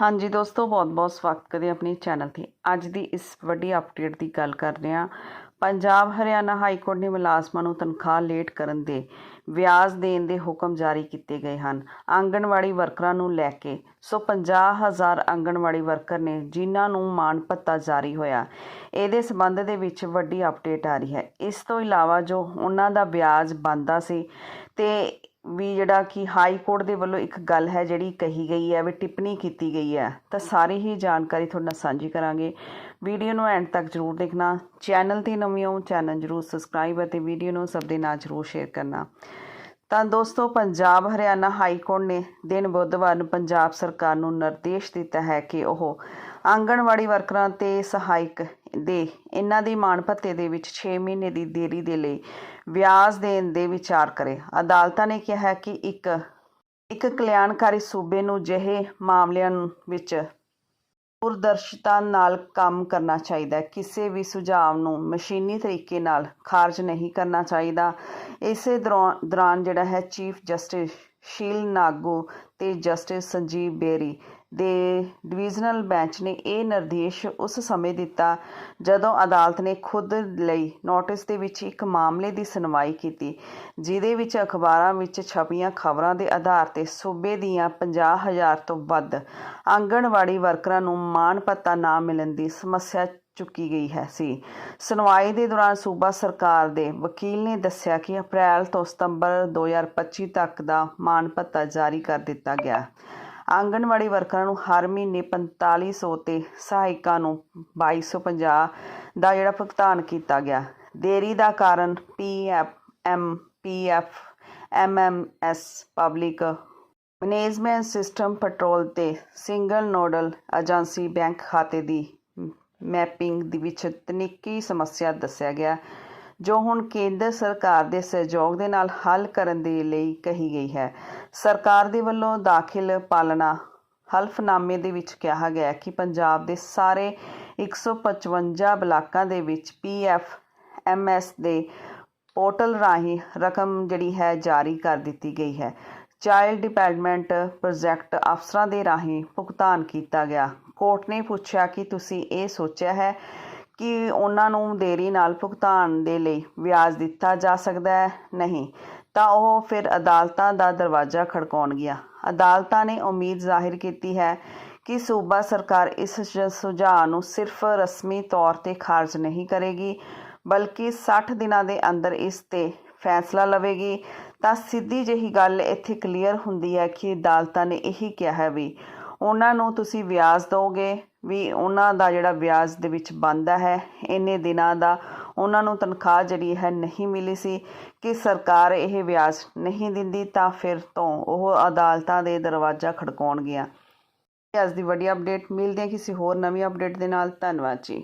ਹਾਂਜੀ ਦੋਸਤੋ ਬਹੁਤ-ਬਹੁਤ ਸਵਾਗਤ ਕਰਦੇ ਹਾਂ ਆਪਣੀ ਚੈਨਲ ਤੇ। ਅੱਜ ਦੀ ਇਸ ਵੱਡੀ ਅਪਡੇਟ ਦੀ ਗੱਲ ਕਰ ਰਹੇ ਹਾਂ। ਪੰਜਾਬ ਹਰਿਆਣਾ ਹਾਈ ਕੋਰਟ ਨੇ ਮੁਲਾਜ਼ਮਾਂ ਨੂੰ ਤਨਖਾਹ ਲੇਟ ਕਰਨ ਦੇ ਵਿਆਜ ਦੇਣ ਦੇ ਹੁਕਮ ਜਾਰੀ ਕੀਤੇ ਗਏ ਹਨ। ਆਂਗਣਵਾੜੀ ਵਰਕਰਾਂ ਨੂੰ ਲੈ ਕੇ ਸੋ 50000 ਆਂਗਣਵਾੜੀ ਵਰਕਰ ਨੇ ਜਿਨ੍ਹਾਂ ਨੂੰ ਮਾਣ ਭੱਤਾ ਜਾਰੀ ਹੋਇਆ। ਇਹਦੇ ਸਬੰਧ ਦੇ ਵਿੱਚ ਵੱਡੀ ਅਪਡੇਟ ਆ ਰਹੀ ਹੈ। ਇਸ ਤੋਂ ਇਲਾਵਾ ਜੋ ਉਹਨਾਂ ਦਾ ਵਿਆਜ ਬੰਦਾ ਸੀ ਤੇ ਵੀ ਜਿਹੜਾ ਕਿ ਹਾਈ ਕੋਰਟ ਦੇ ਵੱਲੋਂ ਇੱਕ ਗੱਲ ਹੈ ਜਿਹੜੀ ਕਹੀ ਗਈ ਹੈ, ਵੀ ਟਿੱਪਣੀ ਕੀਤੀ ਗਈ ਹੈ। ਤਾਂ ਸਾਰੀ ਹੀ ਜਾਣਕਾਰੀ ਤੁਹਾਡੇ ਨਾਲ ਸਾਂਝੀ ਕਰਾਂਗੇ। ਵੀਡੀਓ ਨੂੰ ਐਂਡ ਤੱਕ ਜ਼ਰੂਰ ਦੇਖਣਾ। ਚੈਨਲ ਤੇ ਨਵੇਂ ਹੋ, ਚੈਨਲ ਜ਼ਰੂਰ ਸਬਸਕ੍ਰਾਈਬ ਅਤੇ ਵੀਡੀਓ ਨੂੰ ਸਭ ਦੇ ਨਾਲ ਜ਼ਰੂਰ ਸ਼ੇਅਰ ਕਰਨਾ। ਤਾਂ ਦੋਸਤੋ, ਪੰਜਾਬ, ਹਰਿਆਣਾ ਹਾਈ ਕੋਰਟ ਨੇ ਦਿਨ ਬੁੱਧਵਾਰ ਨੂੰ ਪੰਜਾਬ ਸਰਕਾਰ ਨੂੰ ਨਿਰਦੇਸ਼ ਦਿੱਤਾ ਹੈ ਕਿ ਉਹ ਆਂਗਣਵਾੜੀ ਵਰਕਰਾਂ ਤੇ ਸਹਾਇਕ ਦੇ ਇਹਨਾਂ ਦੀ ਮਾਣ ਭੱਤੇ ਦੇ ਵਿੱਚ 6 ਮਹੀਨੇ ਦੀ ਦੇਰੀ ਦੇ ਲਈ ਵਿਆਜ ਦੇਣ ਦੇ ਵਿਚਾਰ ਕਰੇ। ਅਦਾਲਤਾਂ ਨੇ ਕਿਹਾ ਕਿ ਇੱਕ ਇੱਕ ਕਲਿਆਣਕਾਰੀ ਸੂਬੇ ਨੂੰ ਜਿਹੇ ਮਾਮਲਿਆਂ ਵਿੱਚ ਦੂਰਦਰਸ਼ਤਾ ਨਾਲ ਕੰਮ ਕਰਨਾ ਚਾਹੀਦਾ ਹੈ। ਕਿਸੇ ਵੀ ਸੁਝਾਅ ਨੂੰ ਮਸ਼ੀਨੀ ਤਰੀਕੇ ਨਾਲ ਖਾਰਜ ਨਹੀਂ ਕਰਨਾ ਚਾਹੀਦਾ। ਇਸੇ ਦੌਰਾਨ ਦੌਰਾਨ ਜਿਹੜਾ ਹੈ, ਚੀਫ ਜਸਟਿਸ ਸ਼ੀਲ ਨਾਗੋ ਤੇ ਜਸਟਿਸ ਸੰਜੀਵ ਬੇਰੀ ਦੇ ਡਿਵੀਜ਼ਨਲ ਬੈਂਚ ਨੇ ਇਹ ਨਿਰਦੇਸ਼ ਉਸ ਸਮੇਂ ਦਿੱਤਾ ਜਦੋਂ ਅਦਾਲਤ ਨੇ ਖੁਦ ਲਈ ਨੋਟਿਸ ਦੇ ਵਿੱਚ ਇੱਕ ਮਾਮਲੇ ਦੀ ਸੁਣਵਾਈ ਕੀਤੀ, ਜਿਹਦੇ ਵਿੱਚ ਅਖਬਾਰਾਂ ਵਿੱਚ ਛਪੀਆਂ ਖਬਰਾਂ ਦੇ ਆਧਾਰ ਤੇ ਸੂਬੇ ਦੀਆਂ 50000 ਤੋਂ ਵੱਧ ਆਂਗਣਵਾੜੀ ਵਰਕਰਾਂ ਨੂੰ ਮਾਣ ਭੱਤਾ ਨਾ ਮਿਲਣ ਦੀ ਸਮੱਸਿਆ ਚੁੱਕੀ ਗਈ ਹੈ ਸੀ। ਸੁਣਵਾਈ ਦੇ ਦੌਰਾਨ ਸੂਬਾ ਸਰਕਾਰ ਦੇ ਵਕੀਲ ਨੇ ਦੱਸਿਆ ਕਿ ਅਪ੍ਰੈਲ ਤੋਂ ਸਤੰਬਰ 2025 ਤੱਕ ਦਾ ਮਾਣ ਭੱਤਾ ਜਾਰੀ ਕਰ ਦਿੱਤਾ ਗਿਆ। ਆਂਗਣਵਾੜੀ ਵਰਕਰਾਂ ਨੂੰ ਹਰ ਮਹੀਨੇ 4500 ਤੇ ਸਹਾਇਕਾਂ ਨੂੰ 2250 ਦਾ ਜਿਹੜਾ ਭੁਗਤਾਨ ਕੀਤਾ ਗਿਆ। ਦੇਰੀ ਦਾ ਕਾਰਨ PF M PF MMS public management system petrol ਤੇ ਸਿੰਗਲ ਨੋਡਲ ਏਜੰਸੀ ਬੈਂਕ ਖਾਤੇ ਦੀ ਮੈਪਿੰਗ ਦੇ ਵਿੱਚ ਤਕਨੀਕੀ ਸਮੱਸਿਆ ਦੱਸਿਆ ਗਿਆ। ਜੋ ਹੁਣ ਕੇਂਦਰ ਸਰਕਾਰ ਦੇ ਸਹਿਯੋਗ ਦੇ ਨਾਲ ਹੱਲ ਕਰਨ ਦੇ ਲਈ ਕਹੀ ਗਈ ਹੈ। ਸਰਕਾਰ ਦੇ ਵੱਲੋਂ ਦਾਖਲ ਪਾਲਣਾ ਹਲਫਨਾਮੇ ਦੇ ਵਿੱਚ ਕਿਹਾ ਗਿਆ ਕਿ ਪੰਜਾਬ ਦੇ ਸਾਰੇ 155 ਬਲਾਕਾਂ ਦੇ ਵਿੱਚ ਪੀਐਫ ਐਮਐਸ ਦੇ ਪੋਰਟਲ ਰਾਹੀਂ ਰਕਮ ਜਿਹੜੀ ਹੈ ਜਾਰੀ ਕਰ ਦਿੱਤੀ ਗਈ ਹੈ। ਚਾਈਲਡ ਡਿਵੈਲਪਮੈਂਟ ਪ੍ਰੋਜੈਕਟ ਅਫਸਰਾਂ ਦੇ ਰਾਹੀਂ ਭੁਗਤਾਨ ਕੀਤਾ ਗਿਆ। ਕੋਰਟ ਨੇ ਪੁੱਛਿਆ ਕਿ ਤੁਸੀਂ ਇਹ ਸੋਚਿਆ ਹੈ ਕਿ ਉਹਨਾਂ ਨੂੰ ਦੇਰੀ ਨਾਲ ਭੁਗਤਾਨ ਦੇ ਲਈ ਵਿਆਜ ਦਿੱਤਾ ਜਾ ਸਕਦਾ ਹੈ? ਨਹੀਂ। ਤਾਂ ਉਹ ਫਿਰ ਅਦਾਲਤਾਂ ਦਾ ਦਰਵਾਜ਼ਾ ਖੜਕਾਉਣਗੀਆਂ ਅਦਾਲਤਾਂ ਨੇ ਉਮੀਦ ਜ਼ਾਹਿਰ ਕੀਤੀ ਹੈ ਕਿ ਸੂਬਾ ਸਰਕਾਰ ਇਸ ਸੁਝਾਅ ਨੂੰ ਸਿਰਫ ਰਸਮੀ ਤੌਰ ਤੇ ਖਾਰਜ ਨਹੀਂ ਕਰੇਗੀ, ਬਲਕਿ 60 ਦਿਨਾਂ ਦੇ ਅੰਦਰ ਇਸ ਤੇ ਫੈਸਲਾ ਲਵੇਗੀ। ਤਾਂ ਸਿੱਧੀ ਜਿਹੀ ਗੱਲ ਇੱਥੇ ਕਲੀਅਰ ਹੁੰਦੀ ਹੈ ਕਿ ਅਦਾਲਤਾਂ ਨੇ ਇਹੀ ਕਿਹਾ ਹੈ ਵੀ ਉਹਨਾਂ ਨੂੰ ਤੁਸੀਂ ਵਿਆਜ ਦਿਓਗੇ ਵੀ ਉਹਨਾਂ ਦਾ ਜਿਹੜਾ ਵਿਆਜ ਦੇ ਵਿੱਚ ਬਣਦਾ ਹੈ, ਇੰਨੇ ਦਿਨਾਂ ਦਾ ਉਹਨਾਂ ਨੂੰ ਤਨਖਾਹ ਜਿਹੜੀ ਹੈ ਨਹੀਂ ਮਿਲੀ ਸੀ ਕਿ ਸਰਕਾਰ ਇਹ ਵਿਆਜ ਨਹੀਂ ਦਿੰਦੀ ਤਾਂ ਫਿਰ ਤੋਂ ਉਹ ਅਦਾਲਤਾਂ ਦੇ ਦਰਵਾਜ਼ਾ ਖੜਕਾਉਣਗੀਆਂ। ਅੱਜ ਦੀ ਵੱਡੀ ਅਪਡੇਟ ਮਿਲਦੇ ਹਾਂ ਕਿਸੇ ਹੋਰ ਨਵੀਂ ਅਪਡੇਟ ਦੇ ਨਾਲ। ਧੰਨਵਾਦ ਜੀ।